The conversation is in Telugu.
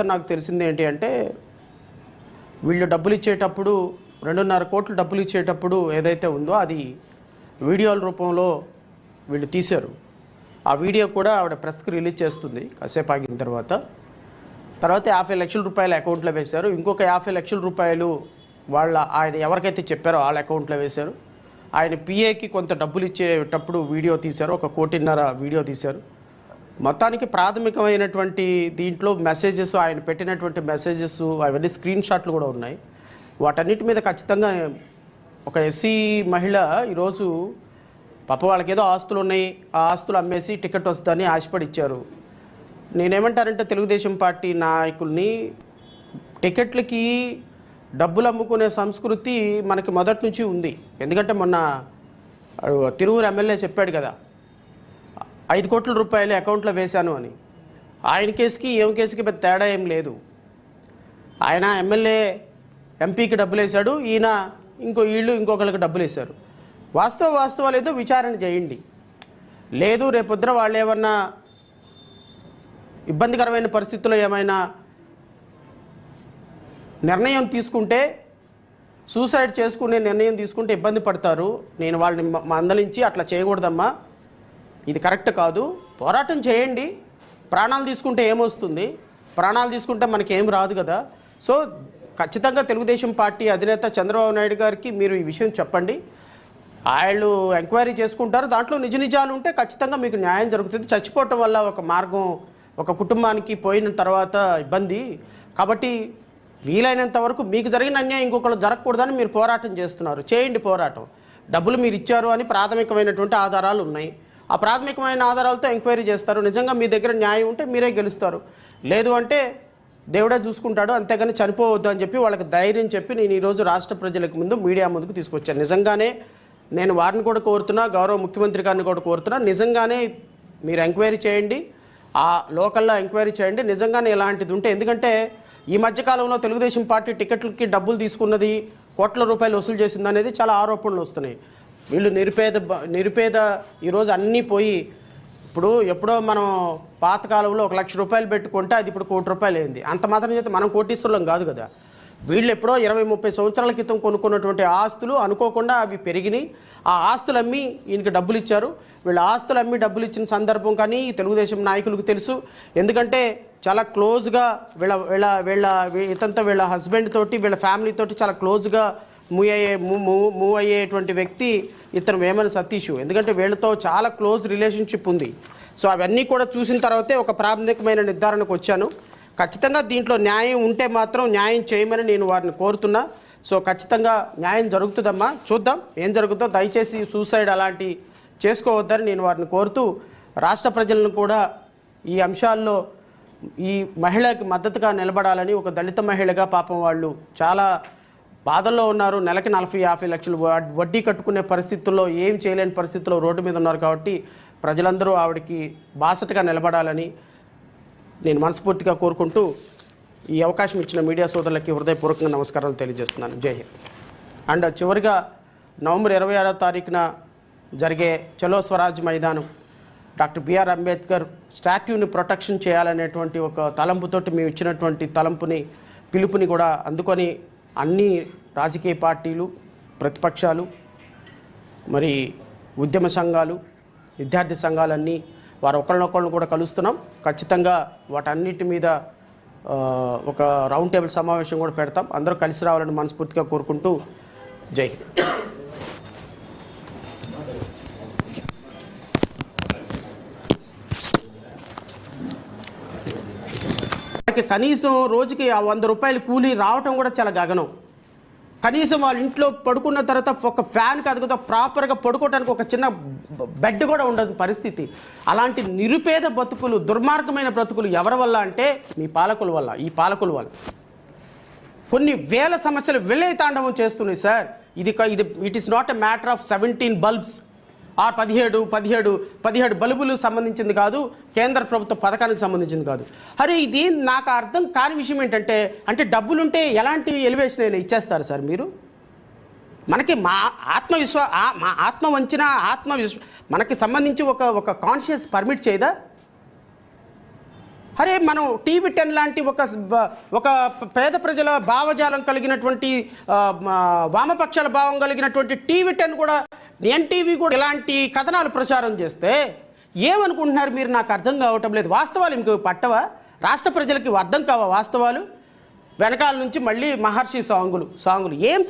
తర్వాత నాకు తెలిసింది ఏంటి అంటే వీళ్ళు డబ్బులు ఇచ్చేటప్పుడు రెండున్నర కోట్లు డబ్బులు ఇచ్చేటప్పుడు ఏదైతే ఉందో అది వీడియోల రూపంలో వీళ్ళు తీశారు. ఆ వీడియో కూడా ఆవిడ ప్రెస్కి రిలీజ్ చేస్తుంది కాసేపు ఆగిన తర్వాత. తర్వాత యాభై లక్షల రూపాయలు అకౌంట్లో వేశారు. ఇంకొక యాభై లక్షల రూపాయలు వాళ్ళ ఆయన ఎవరికైతే చెప్పారో వాళ్ళ అకౌంట్లో వేశారు. ఆయన పిఏకి కొంత డబ్బులు ఇచ్చేటప్పుడు వీడియో తీశారు ఒక కోటిన్నర వీడియో తీశారు. మొత్తానికి ప్రాథమికమైనటువంటి దీంట్లో మెసేజెస్ ఆయన పెట్టినటువంటి మెసేజెస్ అవన్నీ స్క్రీన్ షాట్లు కూడా ఉన్నాయి. వాటన్నిటి మీద ఖచ్చితంగా ఒక ఎస్సీ మహిళ ఈరోజు పాప వాళ్ళకి ఏదో ఆస్తులు ఉన్నాయి. ఆ ఆస్తులు అమ్మేసి టికెట్ వస్తుందని ఆశపడి ఇచ్చారు నేనేమంటానంటే తెలుగుదేశం పార్టీ నాయకుల్ని టికెట్లకి డబ్బులు అమ్ముకునే సంస్కృతి మనకి మొదటి నుంచి ఉంది. ఎందుకంటే మొన్న తిరువురు ఎమ్మెల్యే చెప్పాడు కదా ఐదు కోట్ల రూపాయలు అకౌంట్లో వేశాను అని. ఆయన కేసుకి ఏం కేసుకి పెద్ద తేడా ఏం లేదు. ఆయన ఎమ్మెల్యే ఎంపీకి డబ్బులు వేశాడు ఈయన ఇంకో వీళ్ళు ఇంకొకళ్ళకి డబ్బులు వేశారు వాస్తవ వాస్తవాలు ఏదో విచారణ చేయండి. లేదు రేపొద్దున వాళ్ళు ఏమన్నా ఇబ్బందికరమైన పరిస్థితుల్లో ఏమైనా నిర్ణయం తీసుకుంటే సూసైడ్ చేసుకునే నిర్ణయం తీసుకుంటే ఇబ్బంది పడతారు. నేను వాళ్ళని మందలించి అట్లా చేయకూడదమ్మా. ఇది కరెక్ట్ కాదు. పోరాటం చేయండి. ప్రాణాలు తీసుకుంటే ఏమొస్తుంది? ప్రాణాలు తీసుకుంటే మనకి ఏం రాదు కదా. సో ఖచ్చితంగా తెలుగుదేశం పార్టీ అధినేత చంద్రబాబు నాయుడు గారికి మీరు ఈ విషయం చెప్పండి. వాళ్ళు ఎంక్వైరీ చేసుకుంటారు. దాంట్లో నిజ నిజాలు ఉంటే ఖచ్చితంగా మీకు న్యాయం జరుగుతుంది. చచ్చిపోవటం వల్ల ఒక మార్గం ఒక కుటుంబానికి పోయిన తర్వాత ఇబ్బంది. కాబట్టి వీలైనంత వరకు మీకు జరిగిన అన్యాయం ఇంకొకరు జరగకూడదని మీరు పోరాటం చేస్తున్నారు. చేయండి పోరాటం. డబ్బులు మీరు ఇచ్చారు అని ప్రాథమికమైనటువంటి ఆధారాలు ఉన్నాయి. ఆ ప్రాథమికమైన ఆధారాలతో ఎంక్వైరీ చేస్తారు. నిజంగా మీ దగ్గర న్యాయం ఉంటే మీరే గెలుస్తారు. లేదు అంటే దేవుడే చూసుకుంటాడు అంతేగాని చనిపోవద్దు అని చెప్పి వాళ్ళకి ధైర్యం చెప్పి నేను ఈరోజు రాష్ట్ర ప్రజలకు ముందు మీడియా ముందుకు తీసుకొచ్చాను. నిజంగానే నేను వారిని కూడా కోరుతున్నా గౌరవ ముఖ్యమంత్రి గారిని కూడా కోరుతున్నా నిజంగానే మీరు ఎంక్వైరీ చేయండి ఆ లోకల్లో ఎంక్వైరీ చేయండి. నిజంగానే ఇలాంటిది ఉంటే ఎందుకంటే ఈ మధ్యకాలంలో తెలుగుదేశం పార్టీ టికెట్లకి డబ్బులు తీసుకున్నది కోట్ల రూపాయలు వసూలు చేసింది అనేది చాలా ఆరోపణలు వస్తున్నాయి. వీళ్ళు నిరుపేద బ- నిరుపేద ఈరోజు అన్నీ పోయి ఇప్పుడు ఎప్పుడో మనం పాతకాలంలో ఒక లక్ష రూపాయలు పెట్టుకుంటే అది ఇప్పుడు కోటి రూపాయలు అయింది. అంత మాత్రం చేస్తే మనం కోటీశ్వరులం కాదు కదా. వీళ్ళు ఎప్పుడో ఇరవై ముప్పై సంవత్సరాల క్రితం కొనుక్కున్నటువంటి ఆస్తులు అనుకోకుండా అవి పెరిగినాయి. ఆ ఆస్తులు అమ్మి ఈయనకి డబ్బులు ఇచ్చారు. వీళ్ళ ఆస్తులు అమ్మి డబ్బులు ఇచ్చిన సందర్భం కానీ ఈ తెలుగుదేశం నాయకులకు తెలుసు. ఎందుకంటే చాలా క్లోజ్గా వీళ్ళ వీళ్ళ వీళ్ళ ఇతంతా వీళ్ళ హస్బెండ్ తోటి వీళ్ళ ఫ్యామిలీ తోటి చాలా క్లోజ్గా మూవ్ అయ్యే మూవ్ మూవ్ అయ్యేటువంటి వ్యక్తి ఇతను వేమన సతీష్. ఎందుకంటే వీళ్ళతో చాలా క్లోజ్ రిలేషన్షిప్ ఉంది. సో అవన్నీ కూడా చూసిన తర్వాతే ఒక ప్రాథమికమైన నిర్ధారణకు వచ్చాను. ఖచ్చితంగా దీంట్లో న్యాయం ఉంటే మాత్రం న్యాయం చేయమని నేను వారిని కోరుతున్నా. సో ఖచ్చితంగా న్యాయం జరుగుతుందమ్మా. చూద్దాం ఏం జరుగుతుందో దయచేసి సూసైడ్ అలాంటి చేసుకోవద్దని నేను వారిని కోరుతూ రాష్ట్ర ప్రజలను కూడా ఈ అంశాల్లో ఈ మహిళకి మద్దతుగా నిలబడాలని ఒక దళిత మహిళగా పాపం వాళ్ళు చాలా బాధల్లో ఉన్నారు. నెలకి నలభై యాభై లక్షలు వడ్- వడ్డీ కట్టుకునే పరిస్థితుల్లో ఏం చేయలేని పరిస్థితుల్లో రోడ్డు మీద ఉన్నారు కాబట్టి ప్రజలందరూ ఆవిడకి బాసటగా నిలబడాలని నేను మనస్ఫూర్తిగా కోరుకుంటూ ఈ అవకాశం ఇచ్చిన మీడియా సోదరులకి హృదయపూర్వకంగా నమస్కారాలు తెలియజేస్తున్నాను. జై హింద్. అండ్ చివరిగా నవంబర్ ఇరవై ఆరో తారీఖున జరిగే చలో స్వరాజ్ మైదానం డాక్టర్ బిఆర్ అంబేద్కర్ స్టాట్యూని ప్రొటెక్షన్ చేయాలనేటువంటి ఒక తలంపుతోటి మేము ఇచ్చినటువంటి తలంపుని పిలుపుని కూడా అందుకొని అన్ని రాజకీయ పార్టీలు ప్రతిపక్షాలు మరి ఉద్యమ సంఘాలు విద్యార్థి సంఘాలన్నీ వారు ఒకళ్ళనొకళ్ళని కూడా కలుస్తున్నాం. ఖచ్చితంగా వాటన్నిటి మీద ఒక రౌండ్ టేబుల్ సమావేశం కూడా పెడతాం. అందరూ కలిసి రావాలని మనస్ఫూర్తిగా కోరుకుంటూ జై హింద్. వాళ్ళకి కనీసం రోజుకి ఆ వంద రూపాయలు కూలీ రావటం కూడా చాలా గగనం. కనీసం వాళ్ళ ఇంట్లో పడుకున్న తర్వాత ఒక ఫ్యాన్ కదుగుతా ప్రాపర్గా పడుకోవడానికి ఒక చిన్న బెడ్ కూడా ఉండదు పరిస్థితి. అలాంటి నిరుపేద బతుకులు దుర్మార్గమైన బ్రతుకులు ఎవరి వల్ల అంటే మీ పాలకుల వల్ల ఈ పాలకుల వల్ల. కొన్ని వేల సమస్యలు విలయ తాండవం చేస్తున్నాయి సార్. ఇది ఇది it is not a matter of seventeen bulbs ఆ పదిహేడు పదిహేడు పదిహేడు బల్బులు సంబంధించింది కాదు కేంద్ర ప్రభుత్వ పథకానికి సంబంధించింది కాదు. అరే ఇది నాకు అర్థం కాని విషయం ఏంటంటే అంటే డబ్బులుంటే ఎలాంటి ఎలివేషన్ అయినా ఇచ్చేస్తారు సార్ మీరు? మనకి మా ఆత్మవిశ్వ మా ఆత్మ వంచిన ఆత్మవిశ్వ మనకి సంబంధించి ఒక ఒక కాన్షియస్ పర్మిట్ చేయదా? అరే మనం టీవీ టెన్ లాంటి ఒక ఒక పేద ప్రజల భావజాలం కలిగినటువంటి వామపక్షాల భావం కలిగినటువంటి టీవీ టెన్ కూడా ఎన్టీవీ కూడా ఇలాంటి కథనాలు ప్రచారం చేస్తే ఏమనుకుంటున్నారు మీరు? నాకు అర్థం కావటం లేదు. వాస్తవాలు ఇంకో పట్టవా? రాష్ట్ర ప్రజలకి అర్థం కావా వాస్తవాలు? వెనకాల నుంచి మళ్ళీ మహర్షి సాంగులు సాంగులు. ఏం